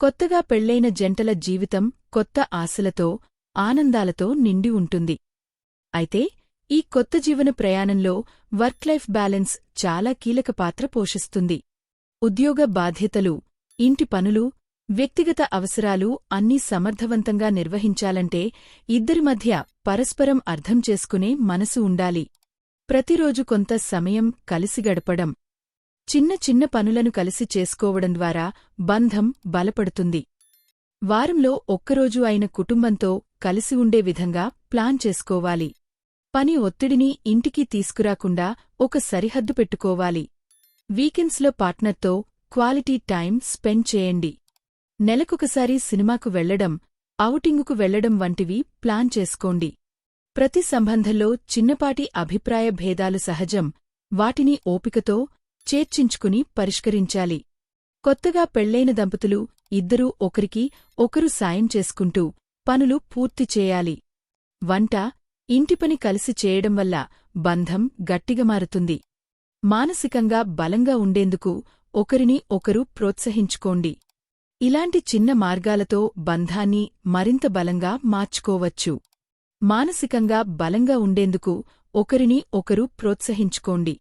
కొత్తగా పెళ్ళైన జంటల జీవితం కొత్త ఆశలతో ఆనందాలతో నిండి ఉంటుంది. అయితే ఈ కొత్త జీవన ప్రయాణంలో వర్క్ లైఫ్ బ్యాలెన్స్ చాలా కీలక పాత్ర పోషిస్తుంది. ఉద్యోగ బాధ్యతలు ఇంటి పనులు వ్యక్తిగత అవసరాలు అన్నీ సమర్థవంతంగా నిర్వహించాలంటే ఇద్దరి మధ్య పరస్పరం అర్థం చేసుకునే మనసు ఉండాలి. ప్రతిరోజు కొంత సమయం కలిసి గడపడం చిన్న చిన్న పనులను కలిసి చేసుకోవడం ద్వారా బంధం బలపడుతుంది. వారంలో ఒక్కరోజు అయిన కుటుంబంతో కలిసి ఉండే విధంగా ప్లాన్ చేసుకోవాలి. పని ఒత్తిడిని ఇంటికి తీసుకురాకుండా ఒక సరిహద్దు పెట్టుకోవాలి. వీకెండ్స్లో పార్ట్నర్తో క్వాలిటీ టైం స్పెండ్ చేయండి. నెలకొకసారి సినిమాకు వెళ్ళడం ఔటింగుకు వెళ్ళడం వంటివి ప్లాన్ చేసుకోండి. ప్రతి సంబంధంలో చిన్నపాటి అభిప్రాయ భేదాలు సహజం. వాటిని ఓపికతో చేర్చించుకుని పరిష్కరించాలి. కొత్తగా పెళ్ళైన దంపతులు ఇద్దరూ ఒకరికి ఒకరు సాయం చేసుకుంటూ పనులు పూర్తి చేయాలి. వంట ఇంటిపని కలిసి చేయడం వల్ల బంధం గట్టిగా మారుతుంది. మానసికంగా బలంగా ఉండేందుకు ఒకరిని ఒకరు ప్రోత్సహించుకోండి. ఇలాంటి చిన్న మార్గాలతో బంధాన్ని మరింత బలంగా మార్చుకోవచ్చు. మానసికంగా బలంగా ఉండేందుకు ఒకరిని ఒకరు ప్రోత్సహించుకోండి.